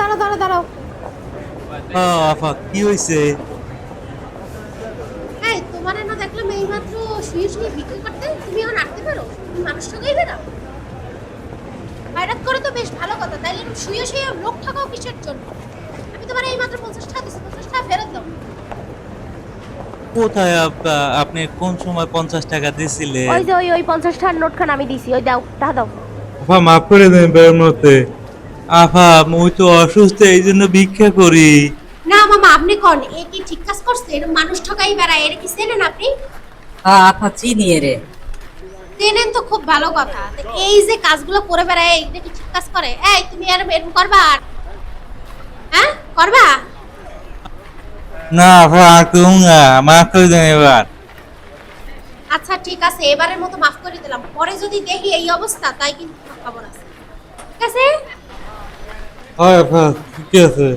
দাঁড়াও দাঁড়াও দাঁড়াও। আফা কি হয়েছে এই তোমার না দেখলাম এইমাত্র শুয়ে শুয়ে বিক্রি করতে তুমি এখন আটতে পারো তুমি মানুষ ঠকাইবে না? বাইরাত করে তো বেশ ভালো কথা। তাইলে শুয়ে শুয়ে লোক ঠকাও কিসের জন্য? আমি তোমার এইমাত্র পঞ্চাশ টাকা দিচ্ছি পঞ্চাশ টাকা ফেরত দাও। কোথায় আপনি কোন সময় পঞ্চাশ টাকা দিছিলেন? ওই যে ওই ওই পঞ্চাশ টাকার নোটখান আমি দিছি ওই দাও টাকা দাও। মাফ করে দেন বের মতে আফা মুই তো অসুস্থ এই জন্য ভিক্ষা করি। না মামা আপনি কোন এ কি ঠিক কাজ মানুষ ঠকাই বেড়ায় এর কি চেনেন আপনি? হ্যাঁ আপা চিনি চেনেন তো খুব ভালো কথা। এই যে কাজগুলো করে বেড়ায় এটা কি ঠিক কাজ করে? এই তুমি আর এরকম করবা? হ্যাঁ করবা? না আফা আর করুন না মাফ করে দেন এবার। আচ্ছা ঠিক আছে এবারের মতো মাফ করে দিলাম। পরে যদি দেখি এই অবস্থা তাই কিন্তু খবর আছে। হয় আপনার কি আছে?